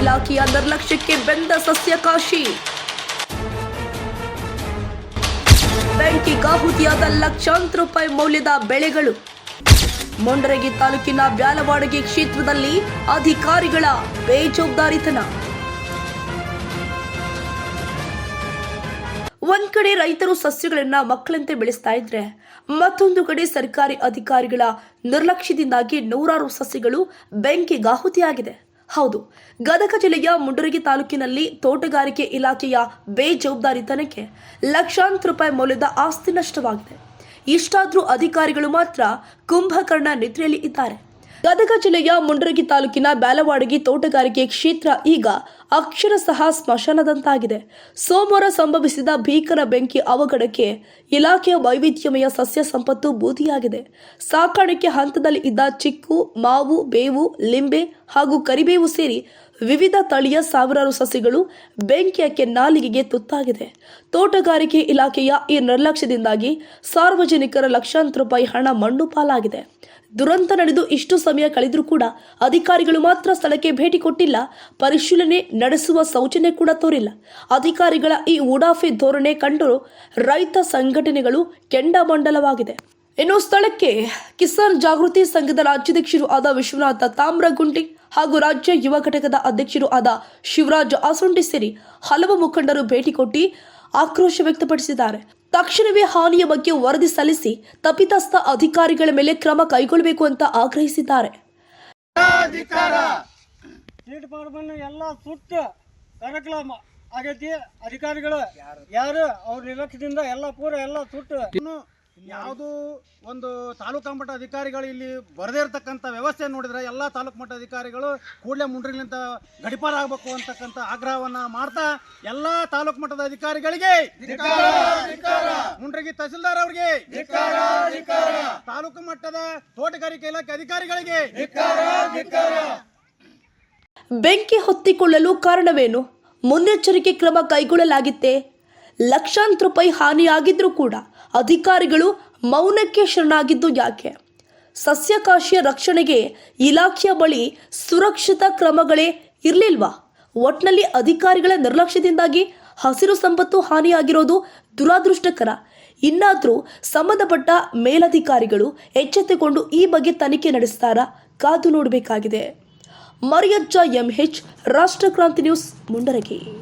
ಇಲಾಖೆಯ ನಿರ್ಲಕ್ಷ್ಯಕ್ಕೆ ಬೆಂದ ಸಸ್ಯಕಾಶಿ. ಬೆಂಕಿಗಾಹುತಿಯಾದ ಲಕ್ಷಾಂತರ ರೂಪಾಯಿ ಮೌಲ್ಯದ ಬೆಳೆಗಳು. ಮೊಂಡರಗಿ ತಾಲೂಕಿನ ಬ್ಯಾಲವಾಡಗಿ ಕ್ಷೇತ್ರದಲ್ಲಿ ಅಧಿಕಾರಿಗಳ ಬೇಜವಾಬ್ದಾರಿತನ. ಒಂದ್ ಕಡೆ ರೈತರು ಸಸ್ಯಗಳನ್ನ ಮಕ್ಕಳಂತೆ ಬೆಳೆಸ್ತಾ ಇದ್ರೆ, ಮತ್ತೊಂದು ಕಡೆ ಸರ್ಕಾರಿ ಅಧಿಕಾರಿಗಳ ನಿರ್ಲಕ್ಷ್ಯದಿಂದಾಗಿ ನೂರಾರು ಸಸ್ಯಗಳು ಬೆಂಕಿಗಾಹುತಿಯಾಗಿದೆ ಹೌದು. ಗದಗ ಜಿಲ್ಲೆಯ ಮುಂಡರಗಿ ತಾಲೂಕಿನಲ್ಲಿ ತೋಟಗಾರಿಕೆ ಇಲಾಖೆಯ ಬೇಜವಾಬ್ದಾರಿತನಕ್ಕೆ ಲಕ್ಷಾಂತರ ರೂಪಾಯಿ ಮೌಲ್ಯದ ಆಸ್ತಿ ನಷ್ಟವಾಗಿದೆ. ಇಷ್ಟಾದರೂ ಅಧಿಕಾರಿಗಳು ಮಾತ್ರ ಕುಂಭಕರ್ಣ ನಿದ್ರೆಯಲ್ಲಿ ಇದ್ದಾರೆ. ಗದಗ ಜಿಲ್ಲೆಯ ಮುಂಡರಗಿ ತಾಲೂಕಿನ ಬ್ಯಾಲವಾಡಗಿ ತೋಟಗಾರಿಕೆ ಕ್ಷೇತ್ರ ಈಗ ಅಕ್ಷರಶಃ ಸ್ಮಶಾನದಂತಾಗಿದೆ. ಸೋಮವಾರ ಸಂಭವಿಸಿದ ಭೀಕರ ಬೆಂಕಿ ಅವಘಡಕ್ಕೆ ಇಲಾಖೆಯ ವೈವಿಧ್ಯಮಯ ಸಸ್ಯ ಸಂಪತ್ತು ಬೂದಿಯಾಗಿದೆ. ಸಾಕಾಣಿಕೆ ಹಂತದಲ್ಲಿ ಇದ್ದ ಚಿಕ್ಕು, ಮಾವು, ಬೇವು, ಲಿಂಬೆ ಹಾಗೂ ಕರಿಬೇವು ಸೇರಿ ವಿವಿಧ ತಳಿಯ ಸಾವಿರಾರು ಸಸಿಗಳು ಬೆಂಕಿಯ ಕೆನ್ನಾಲಿಗೆಗೆ ತುತ್ತಾಗಿದೆ. ತೋಟಗಾರಿಕೆ ಇಲಾಖೆಯ ಈ ನಿರ್ಲಕ್ಷ್ಯದಿಂದಾಗಿ ಸಾರ್ವಜನಿಕರ ಲಕ್ಷಾಂತರ ರೂಪಾಯಿ ಹಣ ಮಣ್ಣು ಪಾಲಾಗಿದೆ. ದುರಂತ ನಡೆದು ಇಷ್ಟು ಸಮಯ ಕಳೆದರೂ ಕೂಡ ಅಧಿಕಾರಿಗಳು ಮಾತ್ರ ಸ್ಥಳಕ್ಕೆ ಭೇಟಿ ಕೊಟ್ಟಿಲ್ಲ. ಪರಿಶೀಲನೆ ನಡೆಸುವ ಸೌಜನ್ಯ ಕೂಡ ತೋರಿಲ್ಲ. ಅಧಿಕಾರಿಗಳ ಈ ಉಡಾಫೆ ಧೋರಣೆ ಕಂಡು ರೈತ ಸಂಘಟನೆಗಳು ಕೆಂಡಮಂಡಲವಾಗಿದೆ. ಇನ್ನು ಸ್ಥಳಕ್ಕೆ ಕಿಸಾನ್ ಜಾಗೃತಿ ಸಂಘದ ರಾಜ್ಯಾಧ್ಯಕ್ಷರು ಆದ ವಿಶ್ವನಾಥ ತಾಮ್ರಗುಂಡಿ ಹಾಗೂ ರಾಜ್ಯ ಯುವ ಘಟಕದ ಅಧ್ಯಕ್ಷರು ಆದ ಶಿವರಾಜ್ ಆಸುಂಡಿ ಸೇರಿ ಹಲವು ಮುಖಂಡರು ಭೇಟಿ ಕೊಟ್ಟು ಆಕ್ರೋಶ ವ್ಯಕ್ತಪಡಿಸಿದ್ದಾರೆ. ತಕ್ಷಣವೇ ಹಾನಿಯ ಬಗ್ಗೆ ವರದಿ ಸಲ್ಲಿಸಿ ತಪ್ಪಿತಸ್ಥ ಅಧಿಕಾರಿಗಳ ಮೇಲೆ ಕ್ರಮ ಕೈಗೊಳ್ಳಬೇಕು ಅಂತ ಆಗ್ರಹಿಸಿದ್ದಾರೆ. ಎಲ್ಲ ಸುಟ್ಟು ಆಗೈತಿ. ಅಧಿಕಾರಿಗಳು ಯಾರು? ಅವ್ರ ನಿರ್ಲಕ್ಷ್ಯದಿಂದ ಎಲ್ಲ ಪೂರ ಎಲ್ಲ ಸುಟ್ಟು. ಇನ್ನು ಯಾವುದು ಒಂದು ತಾಲೂಕು ಮಟ್ಟ ಅಧಿಕಾರಿಗಳು ಇಲ್ಲಿ ಬರದೇ ಇರತಕ್ಕಂಥ ವ್ಯವಸ್ಥೆ ನೋಡಿದ್ರೆ ಎಲ್ಲ ತಾಲೂಕು ಮಟ್ಟ ಅಧಿಕಾರಿಗಳು ಕೂಡಲೇ ಮುಂಡ್ರಿಲಿಂದ ಗಡಿಪಾರ ಆಗಬೇಕು ಅಂತಕ್ಕಂಥ ಆಗ್ರಹವನ್ನ ಮಾಡ್ತಾ ಎಲ್ಲ ತಾಲೂಕು ಮಟ್ಟದ ಅಧಿಕಾರಿಗಳಿಗೆ ಮುಂಡ್ರಿಗಿ ತಹಸೀಲ್ದಾರ್ ಅವರಿಗೆ ತಾಲೂಕು ಮಟ್ಟದ ತೋಟಗಾರಿಕೆ ಇಲಾಖೆ ಅಧಿಕಾರಿಗಳಿಗೆ ಬೆಂಕಿ ಹೊತ್ತಿಕೊಳ್ಳಲು ಕಾರಣವೇನು? ಮುನ್ನೆಚ್ಚರಿಕೆ ಕ್ರಮ ಕೈಗೊಳ್ಳಲಾಗಿತ್ತೆ? ಲಕ್ಷಾಂತರ ರೂಪಾಯಿ ಹಾನಿಯಾಗಿದ್ರೂ ಕೂಡ ಅಧಿಕಾರಿಗಳು ಮೌನಕ್ಕೆ ಶರಣಾಗಿದ್ದು ಯಾಕೆ? ಸಸ್ಯಕಾಶಿಯ ರಕ್ಷಣೆಗೆ ಇಲಾಖೆಯ ಬಳಿ ಸುರಕ್ಷಿತ ಕ್ರಮಗಳೇ ಇರಲಿಲ್ವಾ? ಒಟ್ನಲ್ಲಿ ಅಧಿಕಾರಿಗಳ ನಿರ್ಲಕ್ಷ್ಯದಿಂದಾಗಿ ಹಸಿರು ಸಂಪತ್ತು ಹಾನಿಯಾಗಿರೋದು ದುರಾದೃಷ್ಟಕರ. ಇನ್ನಾದರೂ ಸಂಬಂಧಪಟ್ಟ ಮೇಲಧಿಕಾರಿಗಳು ಎಚ್ಚೆತ್ತುಕೊಂಡು ಈ ಬಗ್ಗೆ ತನಿಖೆ ನಡೆಸ್ತಾರಾ? ಕಾದು ನೋಡಬೇಕಾಗಿದೆ. Mariyajja MH Rashtrakranti news, Mundargi.